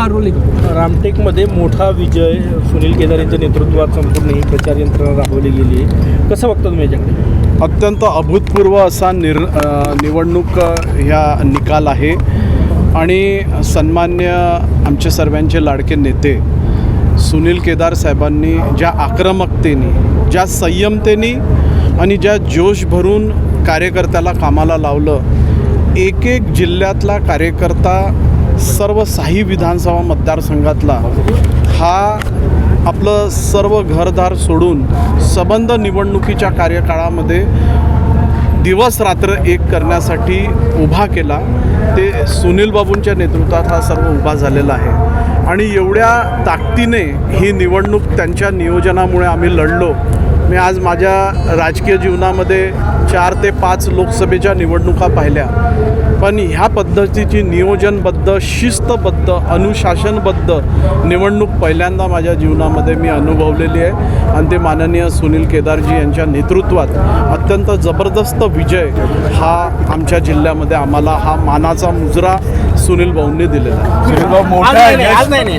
हा रोलिंग रामटेकमध्ये मोठा विजय सुनील केदार यांच्या नेतृत्वात संपूर्ण ही प्रचार यंत्रणा राबवली गेली आहे. कसं बघता तुम्ही याच्याकडे? अत्यंत अभूतपूर्व असा निर निवडणूक ह्या निकाल आहे. आणि सन्मान्य आमचे सर्वांचे लाडके नेते सुनील केदार साहेबांनी ज्या आक्रमकतेने ज्या संयमतेने आणि ज्या जोश भरून कार्यकर्त्याला कामाला लावलं एक एक जिल्ह्यातला कार्यकर्ता सर्व साही विधानसभा मतदारसंघातला हा आपलं सर्व घरदार सोडून सबंध निवडणुकीच्या कार्यकाळामध्ये दिवस रात्र एक करण्यासाठी उभा केला ते सुनील बाबूंच्या नेतृत्वात हा सर्व उभा झालेला आहे. आणि एवढ्या ताकदीने ही निवडणूक त्यांच्या नियोजनामुळे आम्ही लढलो. मी आज माझ्या राजकीय जीवनामध्ये चार ते पाच लोकसभेच्या निवडणुका पाहिल्या. पण ह्या पद्धतीची नियोजनबद्ध शिस्तबद्ध अनुशासनबद्ध निवडणूक पहिल्यांदा माझ्या जीवनामध्ये मी अनुभवलेली आहे. आणि ते माननीय सुनील केदारजी यांच्या नेतृत्वात अत्यंत जबरदस्त विजय हा आमच्या जिल्ह्यामध्ये आम्हाला हा मानाचा मुजरा सुनील भाऊंनी दिलेला आहे.